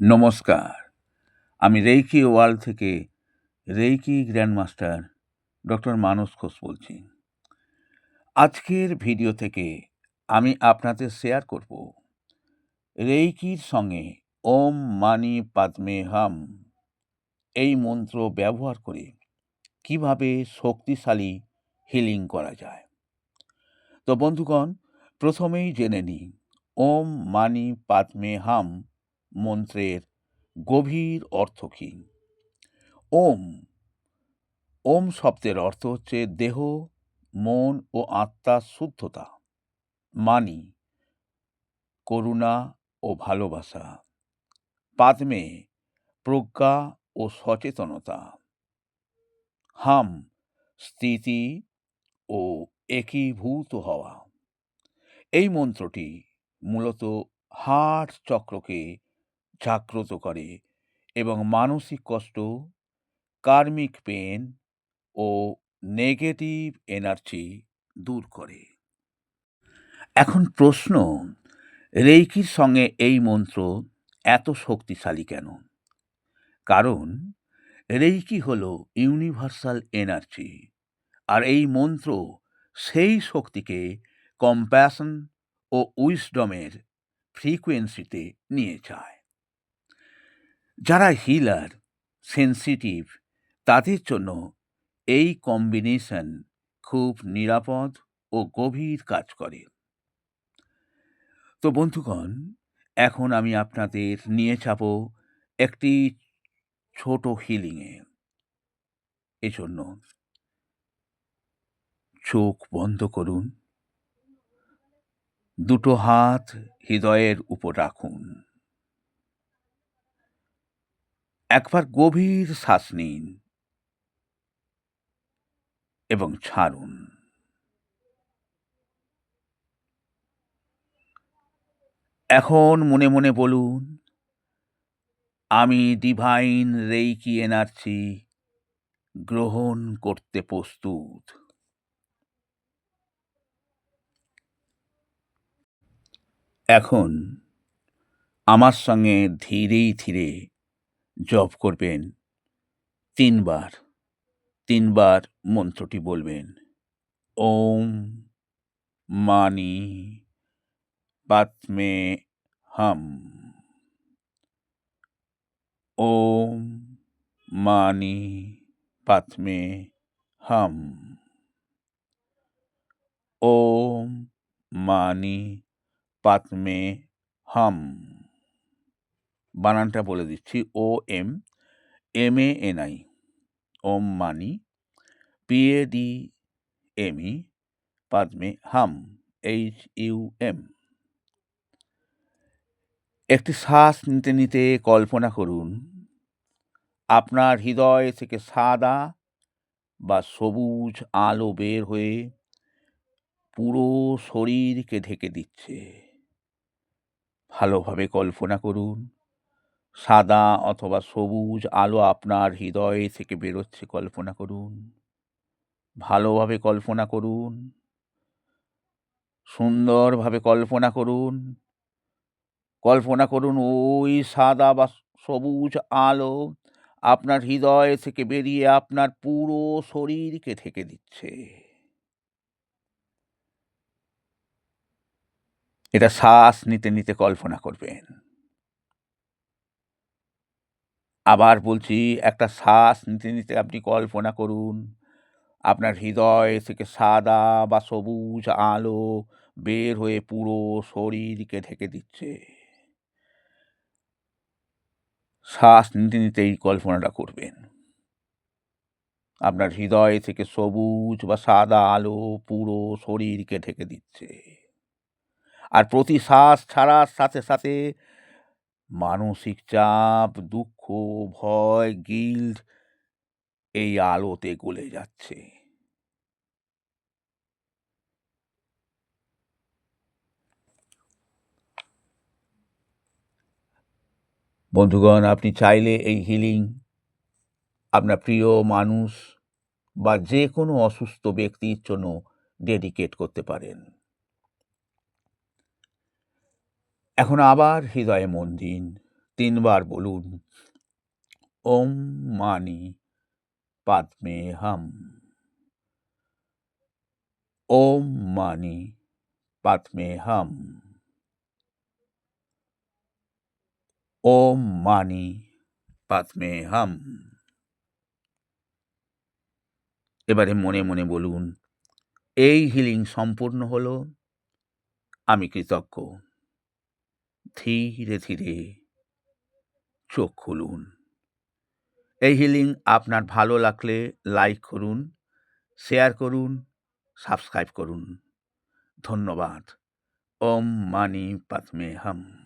নমস্কার। আমি reiki world থেকে reiki grandmaster doctor Manas Ghosh বলছি। আজকের ভিডিও থেকে আমি আপনাদের শেয়ার করব রেইকির সঙ্গে ওম মানি পাদমে হাম। এই মন্ত্র ব্যবহার করে কীভাবে শক্তিশালী হিলিং করা যায়। তো বন্ধুগণ, প্রথমেই জেনে নিই, ওম মানি পাদমে হাম মন্ত্রের গভীর অর্থ কী? ওম। ওম শব্দের অর্থ হচ্ছে দেহ, মন ও আত্মার শুদ্ধতা, মানি, করুণা ও ভালোবাসা, পাদমে, প্রজ্ঞা ও সচেতনতা, হাম স্থিতি ও একীভূত হওয়া। এই মন্ত্রটি মূলত হার্ট চক্রকে জাগ্রত করে এবং মানসিক কষ্ট, কার্মিক পেন ও নেগেটিভ এনার্জি দূর করে। এখন প্রশ্ন, রেইকির সঙ্গে এই মন্ত্র এত শক্তিশালী কেন? কারণ রেইকি হল ইউনিভার্সাল এনার্জি আর এই মন্ত্র সেই শক্তিকে কম্প্যাশন ও উইসডমের ফ্রিকোয়েন্সিতে নিয়ে যায়। যারা হিলার, সেন্সিটিভ, তাদের জন্য এই কম্বিনেশন খুব নিরাপদ ও গভীর কাজ করে। তো বন্ধুগণ, এখন আমি আপনাদের নিয়ে যাব একটি ছোট হিলিংয়ে। এজন্য চোখ বন্ধ করুন। দুটো হাত হৃদয়ের উপর রাখুন। একবার গভীর শ্বাস নিন এবং ছাড়ুন। এখন মনে মনে বলুন, আমি ডিভাইন রেইকি এনার্জি গ্রহণ করতে প্রস্তুত। এখন আমার সঙ্গে ধীরেই ধীরে জপ করবেন। তিনবার তিনবার মন্ত্রটি বলবেন। ওম মানি পাতমে হাম। ওম মানি পাতমে হাম। ওম মানি পাতমে হাম। বানানটা বলে দিচ্ছি, O M M A N I, Om mani, P A D M E, padme hum, H U M. একটি শ্বাস নিতে নিতে কল্পনা করুন, আপনার হৃদয় থেকে সাদা বা সবুজ আলো বের হয়ে পুরো শরীরকে ঢেকে দিচ্ছে। ভালোভাবে কল্পনা করুন। সাদা অথবা সবুজ আলো আপনার হৃদয় থেকে বেরোচ্ছে, কল্পনা করুন। ভালোভাবে কল্পনা করুন। সুন্দরভাবে কল্পনা করুন। কল্পনা করুন ওই সাদা বা সবুজ আলো আপনার হৃদয় থেকে বেরিয়ে আপনার পুরো শরীরকে থেকে দিচ্ছে। এটা শ্বাস নিতে নিতে কল্পনা করবেন। আবার বলছি, একটা শ্বাস নিতে নিতে আপনি কল্পনা করুন। আপনার হৃদয় থেকে সাদা বা সবুজ আলো বের হয়ে পুরো শরীরকে ঢেকে দিচ্ছে। শ্বাস নিতে নিতে এই কল্পনাটা করবেন। আপনার হৃদয় থেকে সবুজ বা সাদা আলো পুরো শরীরকে ঢেকে দিচ্ছে। আর প্রতি শ্বাস ছাড়ার সাথে সাথে মানসিক চাপ, দুঃখ, ভয়, গিল্ড এই আলোতে গলে যাচ্ছে। বন্ধুগণ, আপনি চাইলে এই হিলিং আপনার প্রিয় মানুষ বা যে কোনো অসুস্থ ব্যক্তির জন্য ডেডিকেট করতে পারেন। এখন আবার হৃদয়ে মন দিন, তিনবার বলুন, ওম মানি পাদ্মে হাম ওম মানি পাদ্মে হাম ওম মানি পাদ্মে হাম এবারে মনে মনে বলুন, এই হিলিং সম্পূর্ণ হলো, আমি কৃতজ্ঞ। ধীরে ধীরে চোখ খুলুন। এই হিলিং আপনার ভালো লাগলে লাইক করুন শেয়ার করুন সাবস্ক্রাইব করুন। ধন্যবাদ। ওম মানি পাতমে হাম